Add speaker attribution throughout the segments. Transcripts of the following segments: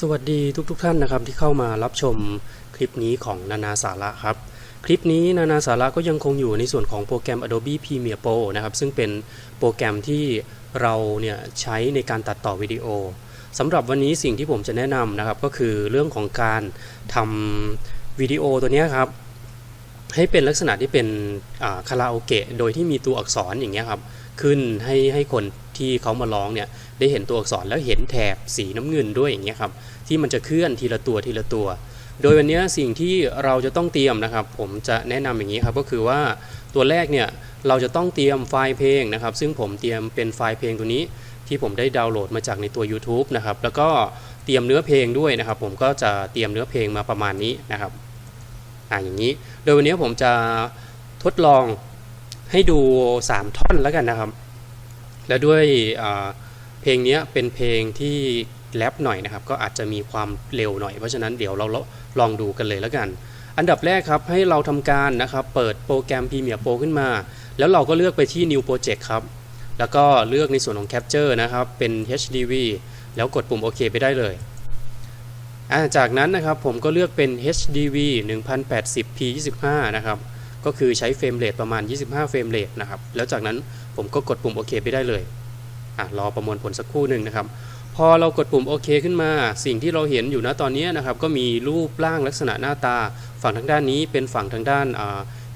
Speaker 1: สวัสดีทุกๆทท่านนะครับที่เข้ามารับชมคลิปนี้ของนานาสาระครับ คลิปนี้นานาสาระก็ยังคงอยู่ในส่วนของโปรแกรม Adobe Premiere Pro นะครับ ซึ่งเป็นโปรแกรมที่เราเนี่ยใช้ในการตัดต่อวิดีโอสำหรับวันนี้สิ่งที่ผมจะแนะนำนะครับ ก็คือเรื่องของการทำวิดีโอตัวนี้ครับ ให้เป็นลักษณะที่เป็นคาราโอเกะโดยที่มีตัวอักษรอย่างเงี้ยครับขึ้นให้ให้คน ที่เขามาร้องเนี่ยได้เห็นตัวอักษรแล้วเห็นแถบสีน้ำเงินด้วยอย่างเงี้ยครับที่มันจะเคลื่อนทีละตัวทีละตัว โดยวันนี้สิ่งที่เราจะต้องเตรียมนะครับ ผมจะแนะนำอย่างนี้ครับก็คือว่าตัวแรกเนี่ยเราจะต้องเตรียมไฟล์เพลงนะครับ ซึ่งผมเตรียมเป็นไฟล์เพลงตัวนี้ที่ผมได้ดาวน์โหลดมาจากในตัว YouTube นะครับแล้วก็เตรียมเนื้อเพลงด้วยนะครับ ผมก็จะเตรียมเนื้อเพลงมาประมาณนี้นะครับอ่าอย่างนี้ โดยวันนี้ผมจะทดลองให้ดู 3 ท่อนแล้วกันนะครับ และด้วยเพลงนี้เป็นเพลงที่แรปหน่อยนะครับ ก็อาจจะมีความเร็วหน่อย เพราะฉะนั้นเดี๋ยวเราลองดูกันเลยแล้วกัน อันดับแรกครับให้เราทำการนะครับ เปิดโปรแกรม Premiere Pro ขึ้นมา แล้วเราก็เลือกไปที่ New Project ครับ แล้วก็เลือกในส่วนของ Capture นะครับ เป็น HDV แล้วกดปุ่มโอเคไปได้เลยจากนั้นนะครับผมก็เลือกเป็น HDV 1080p 25นะครับ ก็คือใช้เฟรมเรทประมาณ 25 เฟรมเรทนะครับ แล้วจากนั้นผมก็กดปุ่มโอเคไปได้เลยอรอประมวลผลสักครู่หนึ่งนะครับ พอเรากดปุ่มโอเคขึ้นมา สิ่งที่เราเห็นอยู่ณตอนนี้นะครับ ก็มีรูปร่างลักษณะหน้าตา ฝั่งทางด้านนี้เป็นฝั่งทางด้าน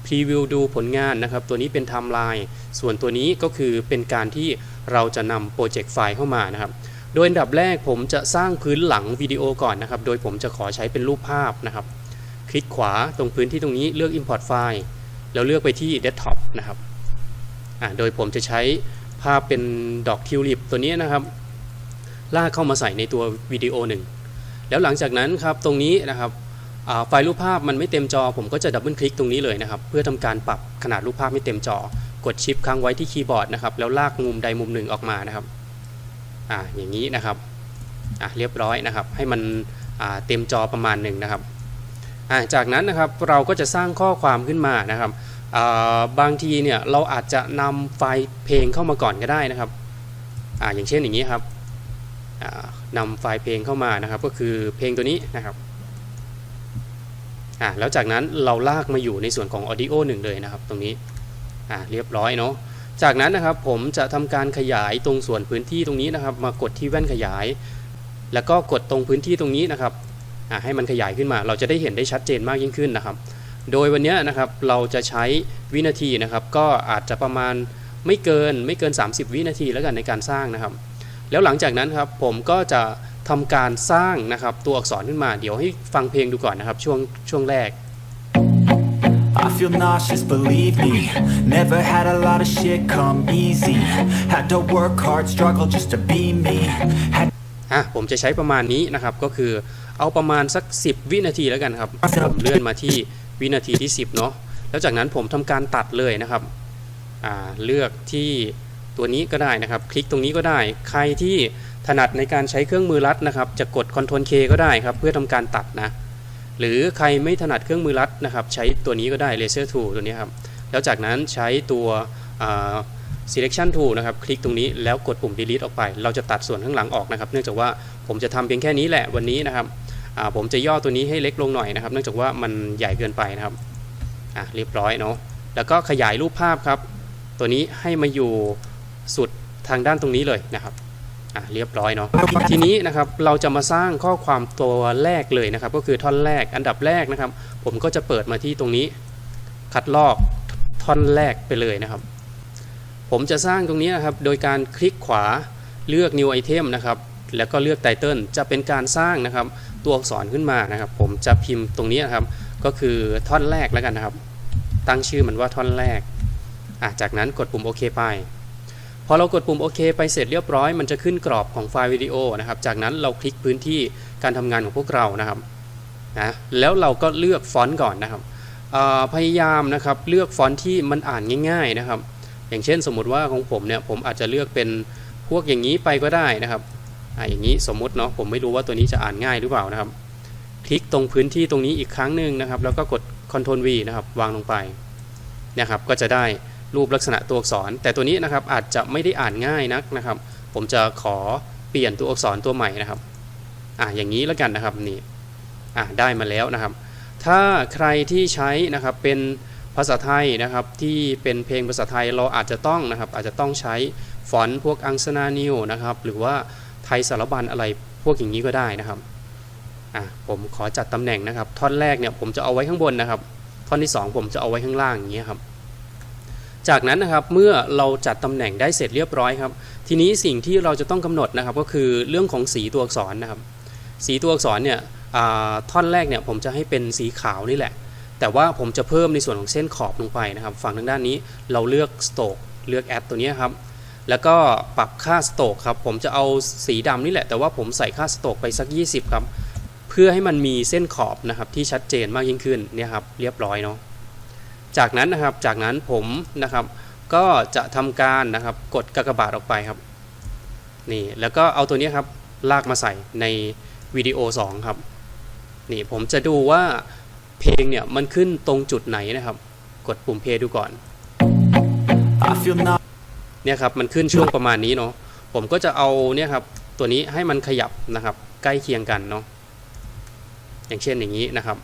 Speaker 1: พรีวิวดูผลงานนะครับ ตัวนี้เป็นไทม์ไลน์ ส่วนตัวนี้ก็คือเป็นการที่เราจะนำโปรเจกต์ไฟล์เข้ามานะครับ โดยอันดับแรกผมจะสร้างพื้นหลังวิดีโอก่อนนะครับ โดยผมจะขอใช้เป็นรูปภาพนะครับ คลิกขวาตรงพื้นที่ตรงนี้เลือก Import File แล้วเลือกไปที่ Desktop นะครับโดยผมจะใช้ภาพเป็นดอกทิวลิปตัวนี้นะครับ ลากเข้ามาใส่ในตัววิดีโอหนึ่งแล้วหลังจากนั้นครับตรงนี้นะครับไฟล์รูปภาพมันไม่เต็มจอ ผมก็จะดับเบิลคลิกตรงนี้เลยนะครับ เพื่อทำการปรับขนาดรูปภาพไม่เต็มจอ กดชิปค้างไว้ที่คีย์บอร์ดนะครับแล้วลากมุมใดมุมหนึ่งออกมานะครับอ่าอย่างนี้นะครับอ่าเรียบร้อยนะครับ ให้มันอ่าเต็มจอประมาณหนึ่งนะครับอ่าจากนั้นนะครับเราก็จะสร้างข้อความขึ้นมานะครับ บางทีเนี่ยเราอาจจะนำไฟล์เพลงเข้ามาก่อนก็ได้นะครับออย่างเช่นอย่างนี้ครับนำไฟล์เพลงเข้ามานะครับ ก็คือเพลงตัวนี้นะครับแล้วจากนั้นเราลากมาอยู่ในส่วนของ Audio 1 เลยนะครับ ตรงนี้เรียบร้อยเนาะจากนั้นนะครับผมจะทำการขยายตรงส่วนพื้นที่ตรงนี้นะครับ มากดที่แว่นขยาย แล้วก็กดตรงพื้นที่ตรงนี้นะครับให้มันขยายขึ้นมา เราจะได้เห็นได้ชัดเจนมากยิ่งขึ้นนะครับ โดยวันนี้นะครับเราจะใช้วินาทีนะครับ ก็อาจจะประมาณไม่เกินไม่เกิน 30 วินาทีแล้วกันในการสร้างนะครับ แล้วหลังจากนั้นครับผมก็จะทำการสร้างนะครับตัวอักษรขึ้นมา เดี๋ยวให้ฟังเพลงดูก่อนนะครับช่วงช่วงแรก
Speaker 2: I feel nauseous, believe me Never had a lot of shit come easy Had to work hard, struggle just to be me had
Speaker 1: อะผมจะใช้ประมาณนี้นะครับ ก็คือเอาประมาณสัก 10 วินาทีแล้วกันครับผมเลื่อนมาที่ วินาทีที่ 10เนาะแล้วจากนั้นผมทำการตัดเลยนะครับเลือกที่ตัวนี้ก็ได้นะครับ คลิกตรงนี้ก็ได้ ใครที่ถนัดในการใช้เครื่องมือรัดนะครับ จะกด Ctrl K ก็ได้ครับ เพื่อทำการตัดนะ หรือใครไม่ถนัดเครื่องมือรัดนะครับ ใช้ตัวนี้ก็ได้ Laser Tool ตัวนี้ครับ แล้วจากนั้นใช้ตัว selection tool นะครับ คลิกตรงนี้แล้วกดปุ่ม delete ออกไป เราจะตัดส่วนข้างหลังออกนะครับ เนื่องจากว่าผมจะทำเพียงแค่นี้แหละวันนี้นะครับ ผมจะย่อตัวนี้ให้เล็กลงหน่อยนะครับเนื่องจากว่ามันใหญ่เกินไปนะครับอะเรียบร้อยเนาะแล้วก็ขยายรูปภาพครับ ตัวนี้ให้มาอยู่สุดทางด้านตรงนี้เลยนะครับอะเรียบร้อยเนาะทีนี้นะครับเราจะมาสร้างข้อความตัวแรกเลยนะครับ ก็คือท่อนแรกอันดับแรกนะครับ ผมก็จะเปิดมาที่ตรงนี้ คัดลอกท่อนแรกไปเลยนะครับ ผมจะสร้างตรงนี้นะครับโดยการคลิกขวาเลือก new item นะครับแล้วก็เลือกไตเติลจะเป็นการสร้างนะครับ ตัวอักษรขึ้นมานะครับ ผมจะพิมพ์ตรงนี้นะครับ ก็คือท่อนแรกแล้วกันนะครับ ตั้งชื่อมันว่าท่อนแรกอะจากนั้นกดปุ่มโอเคไป พอเรากดปุ่มโอเคไปเสร็จเรียบร้อย มันจะขึ้นกรอบของไฟล์วิดีโอนะครับ จากนั้นเราคลิกพื้นที่การทำงานของพวกเรานะครับนะแล้วเราก็เลือกฟอนต์ก่อนนะครับพยายามนะครับเลือกฟอนต์ที่มันอ่านง่าย ๆนะครับ อย่างเช่นสมมติว่าของผมเนี่ยผมอาจจะเลือกเป็นพวกอย่างนี้ไปก็ได้นะครับ อ่าอย่างนี้สมมุติเนาะผมไม่รู้ว่าตัวนี้จะอ่านง่ายหรือเปล่านะครับ คลิกตรงพื้นที่ตรงนี้อีกครั้งหนึ่งนะครับ แล้วก็กด Ctrl V นะครับ วางลงไปนะครับ ก็จะได้รูปลักษณะตัวอักษร แต่ตัวนี้นะครับอาจจะไม่ได้อ่านง่ายนักนะครับ ผมจะขอเปลี่ยนตัวอักษรตัวใหม่นะครับอะอย่างนี้แล้วกันนะครับนี่อะได้มาแล้วนะครับ ถ้าใครที่ใช้นะครับเป็นภาษาไทยนะครับที่เป็นเพลงภาษาไทยเราอาจจะต้องนะครับอาจจะต้องใช้ฟอนต์พวกอังสนานิวนะครับหรือว่า ไทยสารบัญอะไรพวกอย่างนี้ก็ได้นะครับอะผมขอจัดตำแหน่งนะครับ ท่อนแรกเนี่ยผมจะเอาไว้ข้างบนนะครับ ท่อนที่ 2 ผมจะเอาไว้ข้างล่างอย่างเงี้ยครับ จากนั้นนะครับเมื่อเราจัดตำแหน่งได้เสร็จเรียบร้อยครับ ทีนี้สิ่งที่เราจะต้องกำหนดนะครับ ก็คือเรื่องของสีตัวอักษรนะครับ สีตัวอักษรเนี่ยท่อนแรกเนี่ยผมจะให้เป็นสีขาวนี่แหละ แต่ว่าผมจะเพิ่มในส่วนของเส้นขอบลงไปนะครับ ฝั่งทางด้านนี้เราเลือกสโตกเลือกแอดตัวนี้ครับ แล้วก็ปรับค่าสโตกครับ ผมจะเอาสีดำนี่แหละ แต่ว่าผมใส่ค่าสโตกไปสัก 20 ครับ เพื่อให้มันมีเส้นขอบนะครับที่ชัดเจนมากยิ่งขึ้นเนี่ยครับเรียบร้อยเนาะจากนั้นนะครับจากนั้นผมนะครับก็จะทำการนะครับกดกากบาทออกไปครับนี่แล้วก็เอาตัวนี้ครับลากมาใส่ในวิดีโอ 2 ครับนี่ผมจะดูว่าเพลงเนี่ยมันขึ้นตรงจุดไหนนะครับ กดปุ่มเพลย์ดูก่อน
Speaker 2: I feel not
Speaker 1: เนี่ยครับมันขึ้นช่วงประมาณนี้เนาะผมก็จะเอาเนี่ยครับตัวนี้ให้มันขยับนะครับ ใกล้เคียงกันเนาะอย่างเช่นอย่างนี้นะครับ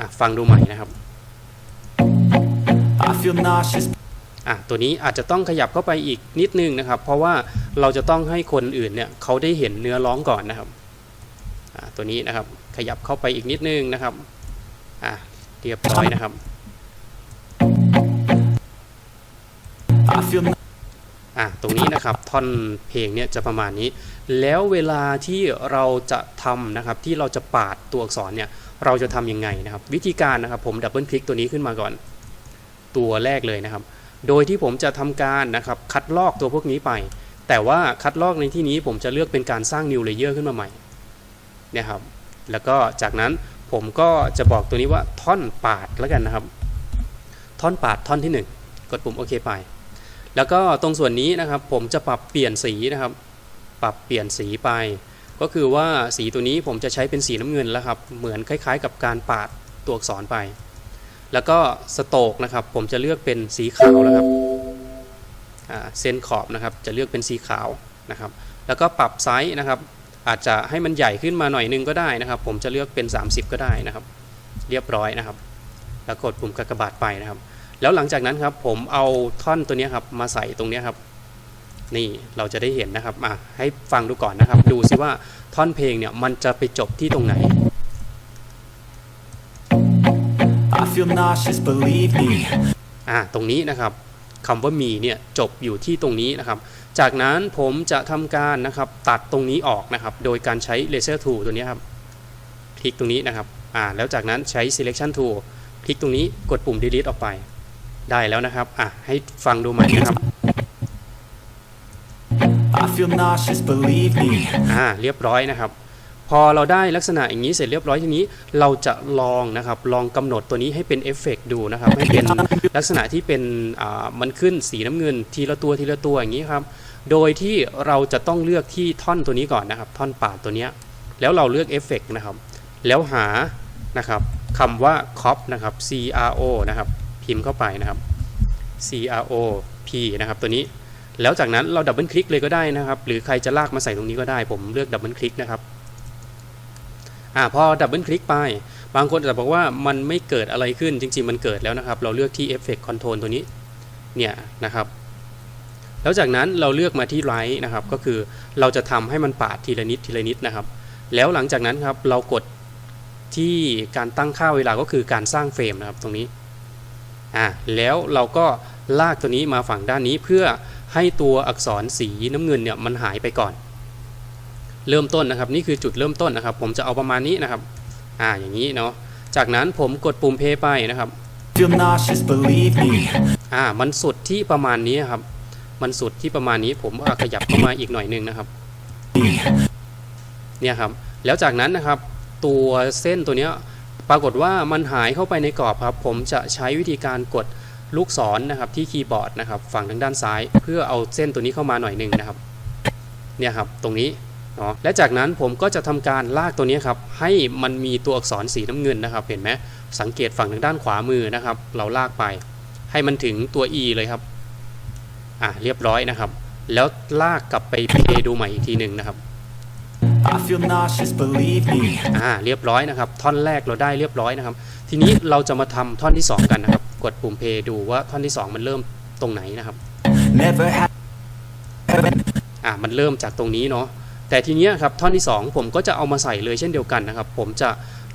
Speaker 1: อะฟังดูใหม่นะครับ
Speaker 2: I feel nauseous
Speaker 1: อะตัวนี้อาจจะต้องขยับเข้าไปอีกนิดนึงนะครับ เพราะว่าเราจะต้องให้คนอื่นเนี่ยเขาได้เห็นเนื้อร้องก่อนนะครับอะตัวนี้นะครับขยับเข้าไปอีกนิดนึงนะครับอะเรียบร้อยนะครับ อะตรงนี้นะครับท่อนเพลงเนี่ยจะประมาณนี้ แล้วเวลาที่เราจะทำนะครับที่เราจะปาดตัวอักษรเนี่ยเราจะทำยังไงนะครับ วิธีการนะครับผมดับเบิลคลิกตัวนี้ขึ้นมาก่อน ตัวแรกเลยนะครับ โดยที่ผมจะทำการนะครับคัดลอกตัวพวกนี้ไป แต่ว่าคัดลอกในที่นี้ผมจะเลือกเป็นการสร้าง new layer ขึ้นมาใหม่เนี่ยครับแล้วก็จากนั้นผมก็จะบอกตัวนี้ว่าท่อนปาดแล้วกันนะครับ ท่อนปาดท่อนที่หนึ่งกดปุ่มโอเคไป แล้วก็ตรงส่วนนี้นะครับผมจะปรับเปลี่ยนสีนะครับ ปรับเปลี่ยนสีไป ก็คือว่าสีตัวนี้ผมจะใช้เป็นสีน้ำเงินแล้วครับ เหมือนคล้าย ๆ กับการปาดตัวอักษรไป แล้วก็สโตกนะครับ ผมจะเลือกเป็นสีขาวแล้วครับเส้นขอบนะครับ จะเลือกเป็นสีขาวนะครับ แล้วก็ปรับไซส์นะครับ อาจจะให้มันใหญ่ขึ้นมาหน่อยนึงก็ได้นะครับ ผมจะเลือกเป็น 30 ก็ได้นะครับ เรียบร้อยนะครับ แล้วกดปุ่มกากบาทไปนะครับ แล้วหลังจากนั้นครับผมเอาท่อนตัวเนี้ยครับมาใส่ตรงเนี้ยครับ นี่เราจะได้เห็นนะครับมาให้ฟังดูก่อนนะครับ ดูซิว่าท่อนเพลงเนี่ยมันจะไปจบที่ตรงไหน
Speaker 2: I feel nauseous, believe me.
Speaker 1: อ่าตรงนี้นะครับคำว่ามีเนี่ยจบอยู่ที่ตรงนี้นะครับ จากนั้นผมจะทำการนะครับตัดตรงนี้ออกนะครับ โดยการใช้ laser tool ตัวนี้ครับคลิกตรงนี้นะครับอ่าแล้วจากนั้นใช้ selection tool คลิกตรงนี้กดปุ่ม delete ออกไป ได้แล้วนะครับ อะ ให้ฟังดูใหม่นะครับ
Speaker 2: I feel nauseous, believe me.
Speaker 1: อ่า เรียบร้อยนะครับ พอเราได้ลักษณะอย่างนี้เสร็จเรียบร้อยทีนี้ เราจะลองนะครับ ลองกำหนดตัวนี้ให้เป็นเอฟเฟกต์ดูนะครับ ให้เป็นลักษณะที่เป็น อ่า มันขึ้นสีน้ำเงิน ทีละตัวทีละตัวอย่างนี้ครับ โดยที่เราจะต้องเลือกที่ท่อนตัวนี้ก่อนนะครับ ท่อนปาดตัวเนี้ย แล้วเราเลือกเอฟเฟกต์นะครับ แล้วหา นะครับคำว่า cop นะครับ c r o นะครับ พิมพ์เข้าไปนะครับ c r o p นะครับตัวนี้แล้วจากนั้นเราดับเบิลคลิกเลยก็ได้นะครับ หรือใครจะลากมาใส่ตรงนี้ก็ได้ ผมเลือกดับเบิลคลิกนะครับอ่าพอดับเบิลคลิกไป บางคนอาจจะบอกว่ามันไม่เกิดอะไรขึ้นจริง ๆ มันเกิดแล้วนะครับ เราเลือกที่ Effect Control ตัวนี้เนี่ยนะครับ แล้วจากนั้นเราเลือกมาที่ Right นะครับ ก็คือเราจะทำให้มันปาดทีละนิดทีละนิดนะครับ แล้วหลังจากนั้นครับเรากดที่การตั้งค่าเวลาก็คือการสร้างเฟรมนะครับ ตรงนี้ อ่าแล้วเราก็ลากตัวนี้มาฝั่งด้านนี้เพื่อให้ตัวอักษรสีน้ำเงินเนี่ยมันหายไปก่อน เริ่มต้นนะครับ นี่คือจุดเริ่มต้นนะครับ ผมจะเอาประมาณนี้นะครับอ่าอย่างนี้เนาะจากนั้นผมกดปุ่มเพย์ไปนะครับ
Speaker 2: Feel nauseous, believe me.
Speaker 1: อ่ามันสุดที่ประมาณนี้ครับ มันสุดที่ประมาณนี้ผมเอาขยับเข้ามาอีกหน่อยหนึงนะครับเนี่ยครับแล้วจากนั้นนะครับ ตัวเส้นตัวเนี้ย ปรากฏว่ามันหายเข้าไปในกรอบครับ ผมจะใช้วิธีการกดลูกศรนะครับที่คีย์บอร์ดนะครับฝั่งทางด้านซ้าย เพื่อเอาเส้นตัวนี้เข้ามาหน่อยหนึ่งนะครับเนี่ยครับตรงนี้เนาะและจากนั้นผมก็จะทำการลากตัวนี้ครับให้มันมีตัวอักษรสีน้ำเงินนะครับ เห็นไหมสังเกตฝั่งทางด้านขวามือนะครับ เราลากไป ให้มันถึงตัว E เลยครับอะเรียบร้อยนะครับ แล้วลากกลับไปเพดูใหม่อีกทีหนึ่งนะครับ อ่าเรียบร้อยนะครับ ท่อนแรกเราได้เรียบร้อยนะครับ ทีนี้เราจะมาทำท่อนที่ 2 กันนะครับ กดปุ่มเพย์ดูว่าท่อนที่ 2 มันเริ่มตรงไหนนะครับ
Speaker 2: Never had.
Speaker 1: อ่ามันเริ่มจากตรงนี้เนาะแต่ทีเนี้ยครับท่อนที่ 2 ผมก็จะเอามาใส่เลยเช่นเดียวกันนะครับ ผมจะ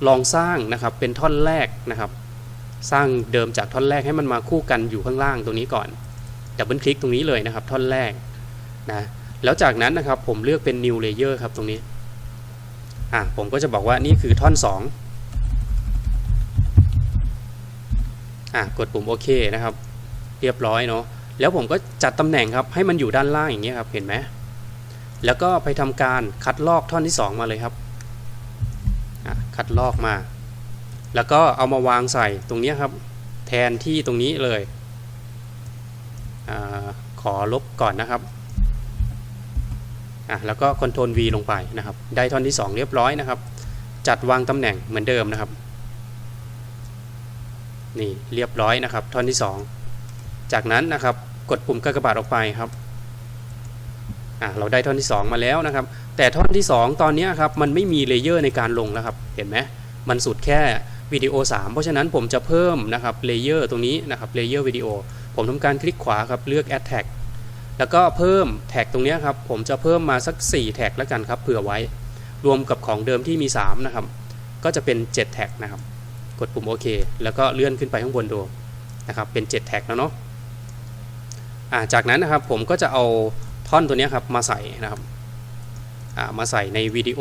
Speaker 1: ลองสร้างนะครับเป็นท่อนแรกนะครับ สร้างเดิมจากท่อนแรกให้มันมาคู่กันอยู่ข้างล่างตรงนี้ก่อนดับเบิลคลิกตรงนี้เลยนะครับ ท่อนแรกนะแล้วจากนั้นนะครับผมเลือกเป็น new layer ครับตรงนี้ อะผมก็จะบอกว่านี่คือท่อน 2 อะกดปุ่มโอเคนะครับ เรียบร้อยเนาะแล้วผมก็จัดตำแหน่งครับให้มันอยู่ด้านล่างอย่างเงี้ยครับเห็นไหมแล้วก็ไปทำการคัดลอกท่อนที่ 2 มาเลยครับอะคัดลอกมา แล้วก็เอามาวางใส่ตรงเนี้ยครับ แทนที่ตรงนี้เลยอาขอลบก่อนนะครับ อะแล้วก็ Ctrl V ลงไปนะครับ ได้ท่อนที่ 2 เรียบร้อยนะครับ จัดวางตำแหน่งเหมือนเดิมนะครับ นี่เรียบร้อยนะครับ ท่อนที่ 2 จากนั้นนะครับกดปุ่มกากบาทออกไปครับอะเราได้ท่อนที่ 2 มาแล้วนะครับ แต่ท่อนที่ 2 ตอนนี้ครับมันไม่มีเลเยอร์ในการลงแล้วครับ เห็นไหมมันสุดแค่วิดีโอ 3 เพราะฉะนั้นผมจะเพิ่มนะครับเลเยอร์ตรงนี้นะครับเลเยอร์วิดีโอผมทำการคลิกขวาครับเลือก add tag แล้วก็เพิ่มแท็กตรงนี้ครับผมจะเพิ่มมาสัก 4 แท็กแล้วกันครับเผื่อไว้ รวมกับของเดิมที่มี 3 นะครับ ก็จะเป็น 7 แท็กนะครับ กดปุ่มโอเคแล้วก็เลื่อนขึ้นไปข้างบนดูนะครับเป็น 7 แท็กแล้วเนาะอ่าจากนั้นนะครับผมก็จะเอาท่อนตัวนี้ครับมาใส่นะครับอ่ามาใส่ในวิดีโอ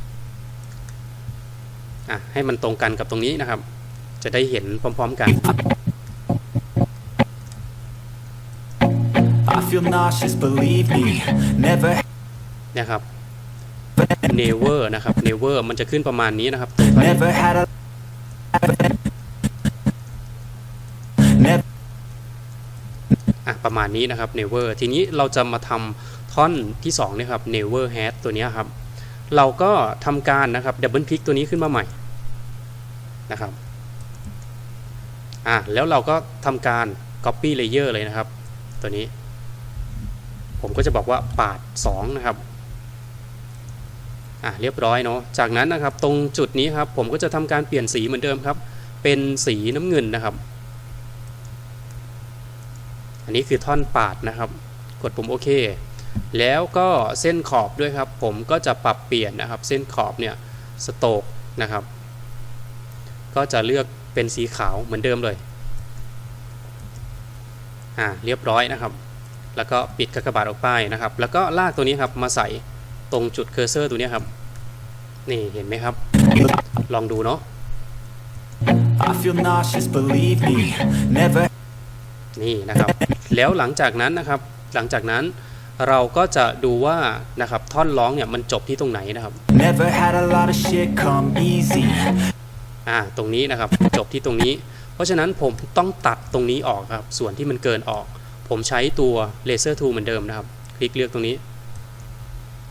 Speaker 1: 4อะให้มันตรงกันกับตรงนี้นะครับ จะได้เห็นพร้อม ๆ กัน
Speaker 2: feel nauseous, believe me. Never
Speaker 1: นะครับ never นะครับ never มันจะขึ้นประมาณนี้นะครับตรงท่อน
Speaker 2: Never had a. Never.
Speaker 1: อะประมาณนี้นะครับ never ทีนี้เราจะมาทำท่อนที่2เนี่ยครับ never had ตัวเนี้ยครับ เราก็ทำการนะครับดับเบิลคลิกตัวนี้ขึ้นมาใหม่นะครับอะแล้วเราก็ทำการ copy layer เลยนะครับ ตัวนี้ ผมก็จะบอกว่าปาด 2 นะครับอะเรียบร้อยเนาะจากนั้นนะครับตรงจุดนี้ครับผมก็จะทำการเปลี่ยนสีเหมือนเดิมครับ เป็นสีน้ำเงินนะครับ อันนี้คือท่อนปาดนะครับ กดปุ่มโอเคแล้วก็เส้นขอบด้วยครับ ผมก็จะปรับเปลี่ยนนะครับ เส้นขอบเนี่ยสโตกนะครับ ก็จะเลือกเป็นสีขาวเหมือนเดิมเลยอ่าเรียบร้อยนะครับ แล้วก็ปิดกากบาทออกไปนะครับ แล้วก็ลากตัวนี้ครับมาใส่ตรงจุดเคอร์เซอร์ตัวเนี้ยครับ นี่เห็นไหมครับ ลองดูเนาะ
Speaker 2: I feel nauseous, believe me. Never.
Speaker 1: นี่นะครับ แล้วหลังจากนั้นนะครับ หลังจากนั้นเราก็จะดูว่านะครับท่อนร้องเนี่ยมันจบที่ตรงไหนนะครับ
Speaker 2: Never had a lot of shit come easy.
Speaker 1: อ่าตรงนี้นะครับจบที่ตรงนี้ เพราะฉะนั้นผมต้องตัดตรงนี้ออกครับ ส่วนที่มันเกินออก ผมใช้ตัว Laser Tool เหมือนเดิมนะครับ คลิกเลือกตรงนี้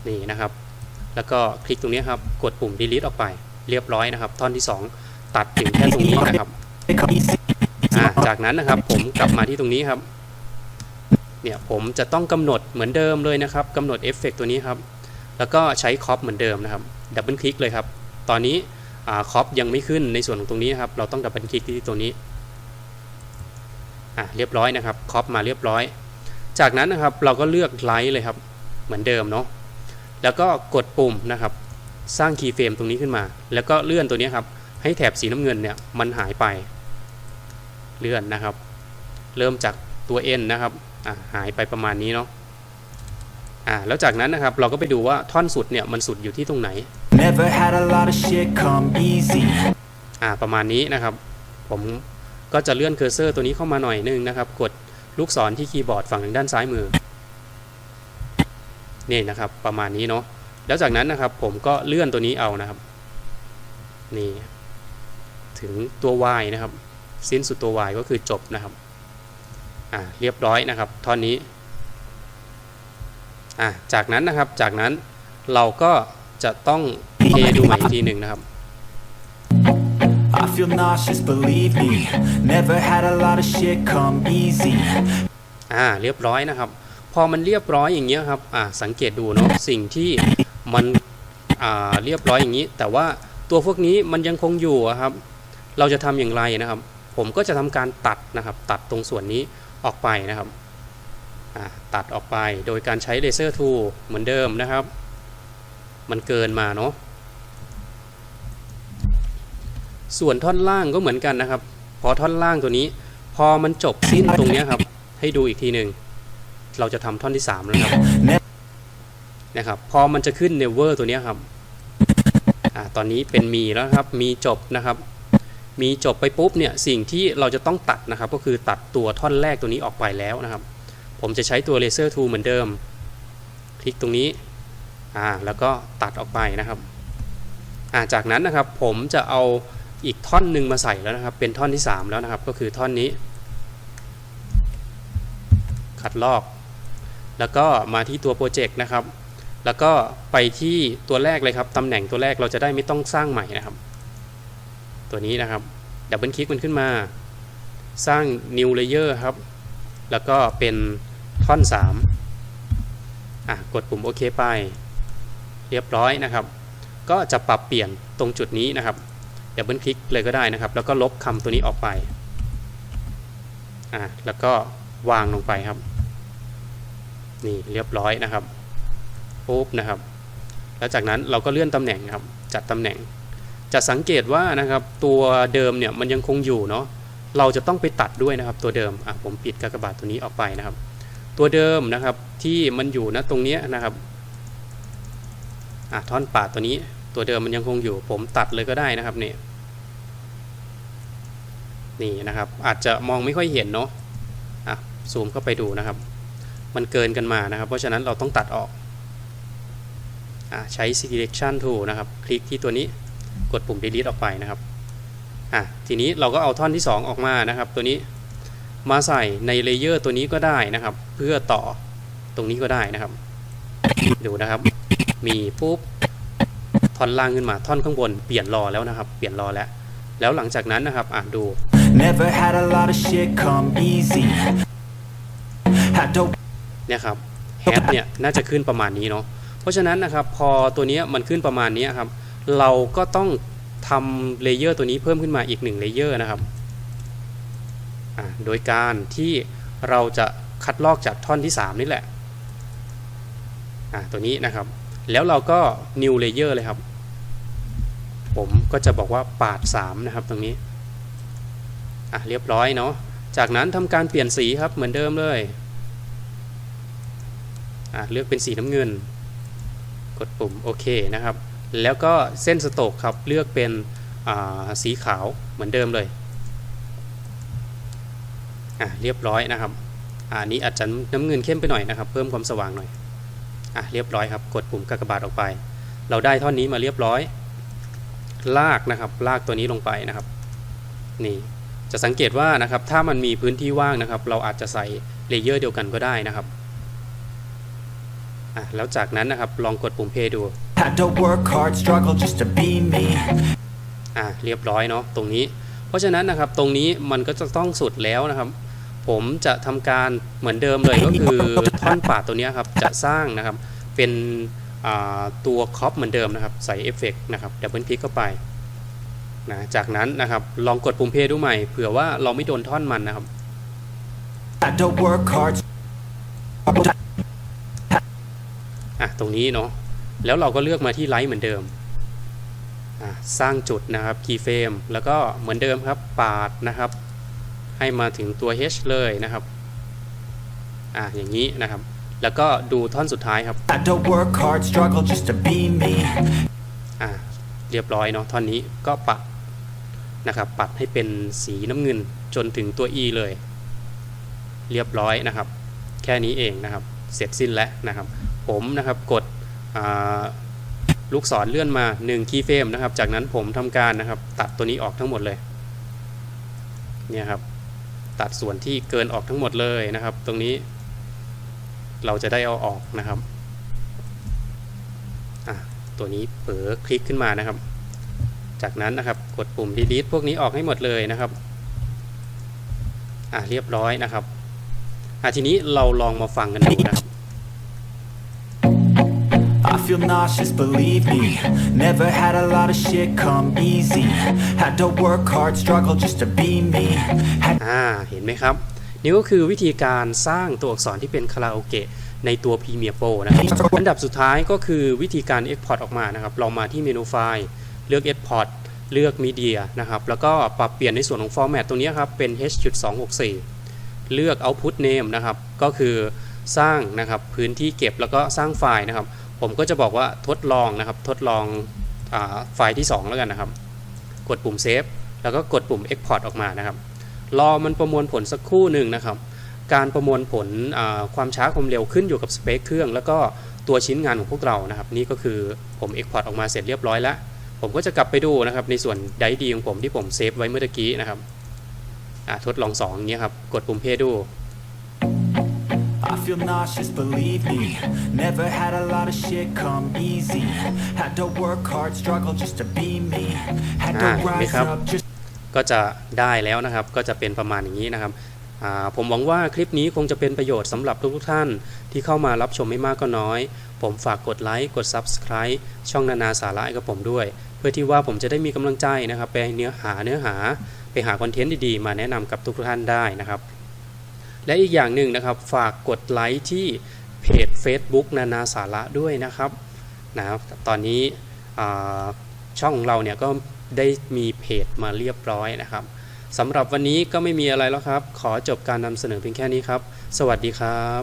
Speaker 1: นี่นะครับ แล้วก็คลิกตรงนี้ครับ กดปุ่ม delete ออกไป เรียบร้อยนะครับ ท่อนที่ 2 ตัดถึงแค่ตรงนี้นะครับจากนั้นนะครับผมกลับมาที่ตรงนี้ครับ เนี่ยผมจะต้องกำหนดเหมือนเดิมเลยนะครับกำหนดเอฟเฟกตัวนี้ครับ แล้วก็ใช้คอปเหมือนเดิมนะครับ ดับเบิลคลิกเลยครับ ตอนนี้คอปยังไม่ขึ้นในส่วนของตรงนี้นะครับ เราต้องดับเบิลคลิกที่ตัวนี้ อะเรียบร้อยนะครับคอปมาเรียบร้อย จากนั้นนะครับเราก็เลือกไลท์เลยครับเหมือนเดิมเนาะแล้วก็กดปุ่มนะครับ สร้างคีย์เฟรมตรงนี้ขึ้นมา แล้วก็เลื่อนตัวนี้ครับให้แถบสีน้ำเงินเนี่ยมันหายไป เลื่อนนะครับ เริ่มจากตัว N นะครับอะหายไปประมาณนี้เนาะอ่าแล้วจากนั้นนะครับเราก็ไปดูว่าท่อนสุดเนี่ยมันสุดอยู่ที่ตรงไหน
Speaker 2: Never had a lot of shit come easy.
Speaker 1: อ่าประมาณนี้นะครับ ผม ก็จะเลื่อนเคอร์เซอร์ตัวนี้เข้ามาหน่อยนึงนะครับ กดลูกศรที่คีย์บอร์ดฝั่งทางด้านซ้ายมือนี่นะครับประมาณนี้เนาะแล้วจากนั้นนะครับผมก็เลื่อนตัวนี้เอานะครับนี่ถึงตัว Y นะครับ สิ้นสุดตัว Y ก็คือจบนะครับอ่าเรียบร้อยนะครับท่อนนี้อ่าจากนั้นนะครับจากนั้นเราก็จะต้องเทดูใหม่อีกทีหนึ่งนะครับ
Speaker 2: I feel nauseous, believe me. Never had a lot of shit come easy.
Speaker 1: อ่าเรียบร้อยนะครับ พอมันเรียบร้อยอย่างเงี้ยครับอ่าสังเกตดูเนาะสิ่งที่มันอ่าเรียบร้อยอย่างนี้ แต่ว่าตัวพวกนี้มันยังคงอยู่ครับ เราจะทำอย่างไรนะครับ ผมก็จะทำการตัดนะครับ ตัดตรงส่วนนี้ออกไปนะครับอ่าตัดออกไปโดยการใช้เลเซอร์ทูเหมือนเดิมนะครับ มันเกินมาเนาะ ส่วนท่อนล่างก็เหมือนกันนะครับ พอท่อนล่างตัวนี้ พอมันจบสิ้นตรงนี้ครับ ให้ดูอีกทีหนึ่งเราจะทำท่อนที่3แล้วครับนะครับ พอมันจะขึ้น never ตัวนี้ครับอ่าตอนนี้เป็นมีแล้วครับ มีจบนะครับ มีจบไปปุ๊บเนี่ยสิ่งที่เราจะต้องตัดนะครับ ก็คือตัดตัวท่อนแรกตัวนี้ออกไปแล้วนะครับ ผมจะใช้ตัว laser tool เหมือนเดิม คลิกตรงนี้อ่าแล้วก็ตัดออกไปนะครับอ่าจากนั้นนะครับผมจะเอา อีกท่อนหนึ่งมาใส่แล้วนะครับ เป็นท่อนที่ 3 แล้วนะครับ ก็คือท่อนนี้ ขัดลอก แล้วก็มาที่ตัวโปรเจกต์นะครับ แล้วก็ไปที่ตัวแรกเลยครับตำแหน่งตัวแรกเราจะได้ไม่ต้องสร้างใหม่นะครับ ตัวนี้นะครับดับเบิลคลิกมันขึ้นมา สร้าง new layer ครับ แล้วก็เป็นท่อน 3 อะ กดปุ่มโอเคไป เรียบร้อยนะครับ ก็จะปรับเปลี่ยนตรงจุดนี้นะครับ ดับเบิลคลิกเลยก็ได้นะครับ แล้วก็ลบคำตัวนี้ออกไปอะแล้วก็วางลงไปครับ นี่เรียบร้อยนะครับปุ๊บนะครับ แล้วจากนั้นเราก็เลื่อนตำแหน่งครับ จัดตำแหน่ง จะสังเกตว่านะครับตัวเดิมเนี่ยมันยังคงอยู่เนาะเราจะต้องไปตัดด้วยนะครับ ตัวเดิมอะผมปิดกากบาทตัวนี้ออกไปนะครับ ตัวเดิมนะครับที่มันอยู่นะตรงนี้นะครับอะท่อนปาดตัวนี้ ตัวเดิมมันยังคงอยู่ ผมตัดเลยก็ได้นะครับเนี่ย นี่นะครับ อาจจะมองไม่ค่อยเห็นเนาะอะซูมเข้าไปดูนะครับ มันเกินกันมานะครับ เพราะฉะนั้นเราต้องตัดออกอะใช้ selection tool นะครับ คลิกที่ตัวนี้กดปุ่ม delete ออกไปนะครับอะทีนี้เราก็เอาท่อนที่ 2 ออกมานะครับ ตัวนี้มาใส่ในเลเยอร์ตัวนี้ก็ได้นะครับ เพื่อต่อตรงนี้ก็ได้นะครับ ดูนะครับ มีปุ๊บท่อนล่างขึ้นมาท่อนข้างบนเปลี่ยนรอแล้วนะครับ เปลี่ยนรอแล้ว แล้วหลังจากนั้นนะครับอะดู
Speaker 2: Never had a lot of shit come easy. Had to
Speaker 1: เนี่ยครับแฮชเนี่ยน่าจะขึ้นประมาณนี้เนาะเพราะฉะนั้นนะครับพอตัวเนี้ยมันขึ้นประมาณนี้ครับเราก็ต้องทำเลเยอร์ตัวนี้เพิ่มขึ้นมาอีก1เลเยอร์นะครับอ่าโดยการที่เราจะคัดลอกจากท่อนที่ 3 นี่แหละอ่าตัวนี้นะครับ แล้วเราก็ new layer เลยครับ ผมก็จะบอกว่าปาด 3 นะครับตรงนี้ อะเรียบร้อยเนาะ จากนั้นทำการเปลี่ยนสีครับเหมือนเดิมเลย อะเลือกเป็นสีน้ำเงิน กดปุ่มโอเคนะครับ แล้วก็เส้นสโตกครับเลือกเป็นสีขาวเหมือนเดิมเลย อะเรียบร้อยนะครับอะอันนี้อาจจะน้ำเงินเข้มไปหน่อยนะครับ เพิ่มความสว่างหน่อย อะเรียบร้อยครับ กดปุ่มกากบาทออกไป เราได้ท่อนนี้มาเรียบร้อย ลากนะครับ ลากตัวนี้ลงไปนะครับ นี่จะสังเกตว่านะครับ ถ้ามันมีพื้นที่ว่างนะครับ เราอาจจะใส่เลเยอร์เดียวกันก็ได้นะครับอะแล้วจากนั้นนะครับ ลองกดปุ่มเพย์ดู
Speaker 2: had to work hard, struggle just to be me.
Speaker 1: อะเรียบร้อยเนาะตรงนี้ เพราะฉะนั้นนะครับ ตรงนี้มันก็จะต้องสุดแล้วนะครับ ผมจะทำการเหมือนเดิมเลยก็คือท่อนปาดตัวเนี้ยครับ จะสร้างนะครับ เป็นอ่า ตัวคอปเหมือนเดิมนะครับ ใส่เอฟเฟกนะครับดับเบิลคลิกเข้าไปนะจากนั้นนะครับลองกดปุ่มเพย์ดูใหม่เผื่อว่าเราไม่โดนท่อนมันนะครับอะตรงนี้เนาะแล้วเราก็เลือกมาที่ไลท์เหมือนเดิมอะสร้างจุดนะครับคีย์เฟรมแล้วก็เหมือนเดิมครับปาดนะครับ ให้มาถึงตัว H เลยนะครับอะอย่างนี้นะครับ แล้วก็ดูท่อนสุดท้ายครับ
Speaker 2: Had to work hard, struggle just to be me.
Speaker 1: อะเรียบร้อยเนาะท่อนนี้ก็ปัดนะครับปัดให้เป็นสีน้ำเงินจนถึงตัว E เลย เรียบร้อยนะครับ แค่นี้เองนะครับ เสร็จสิ้นแล้วนะครับ ผมนะครับกดอ่าลูกศรเลื่อนมา1คีย์เฟรมนะครับ จากนั้นผมทำการนะครับ ตัดตัวนี้ออกทั้งหมดเลยเนี่ยครับตัดส่วนที่เกินออกทั้งหมดเลยนะครับ ตรงนี้ เราจะได้เอาออกนะครับอะตัวนี้เผลอคลิกขึ้นมานะครับ จากนั้นนะครับกดปุ่ม delete พวกนี้ออกให้หมดเลยนะครับอะเรียบร้อยนะครับอะทีนี้เราลองมาฟังกันดูนะครับ
Speaker 2: I feel nauseous, believe me. Never had a lot of shit come easy. Had to work hard, struggle just to be me. Had
Speaker 1: อ่าเห็นไหมครับ นี่ก็คือวิธีการสร้างตัวอักษรที่เป็นคาราโอเกะในตัว Premiere Pro นะครับอันดับสุดท้ายก็คือวิธีการ Export ออกมานะครับ เรามาที่เมนูไฟล์ เลือก Export เลือก Media นะครับ แล้วก็ปรับเปลี่ยนในส่วนของ Format ตรงนี้ครับเป็น H.264 เลือก Output Name นะครับ ก็คือสร้างนะครับพื้นที่เก็บแล้วก็สร้างไฟล์นะครับ ผมก็จะบอกว่าทดลองนะครับทดลองอไฟล์ที่ 2 แล้วกันนะครับ กดปุ่ม Save แล้วก็กดปุ่ม Export ออกมานะครับ รอมันประมวลผลสักครู่หนึ่งนะครับ การประมวลผลอ่าความช้าความเร็วขึ้นอยู่กับสเปคเครื่อง แล้วก็ตัวชิ้นงานของพวกเรานะครับ นี่ก็คือผม Export ออกมาเสร็จเรียบร้อยแล้ว ผมก็จะกลับไปดูนะครับ ในส่วนไดดีของผมที่ผมเซฟไว้เมื่อตะกี้นะครับอ่าทดลอง2อย่างเงี้ยครับ กดปุ่มเพย์ดู
Speaker 2: I feel nauseous, believe me. Never had a lot of shit come easy. Had to work hard, struggle just to be me. Had to
Speaker 1: Ah,
Speaker 2: rise
Speaker 1: make up.
Speaker 2: up just
Speaker 1: ก็จะได้แล้วนะครับ ก็จะเป็นประมาณอย่างนี้นะครับผมหวังว่าคลิปนี้คงจะเป็นประโยชน์สำหรับทุกๆท่านที่เข้ามารับชมไม่มากก็น้อย ผมฝากกดไลค์กด Subscribe ช่องนานาสาระให้กับผมด้วย เพื่อที่ว่าผมจะได้มีกำลังใจนะครับไปเนื้อหาเนื้อหาไปหาคอนเทนต์ดีๆ มาแนะนำกับทุกท่านได้นะครับ และอีกอย่างหนึ่งนะครับ ฝากกดไลค์ที่เพจ Facebook นานาสาระด้วยนะครับนะครับ ตอนนี้ช่องของเราเนี่ยก็ ได้มีเพจมาเรียบร้อยนะครับสำหรับวันนี้ก็ไม่มีอะไรแล้วครับ ขอจบการนำเสนอเพียงแค่นี้ครับ สวัสดีครับ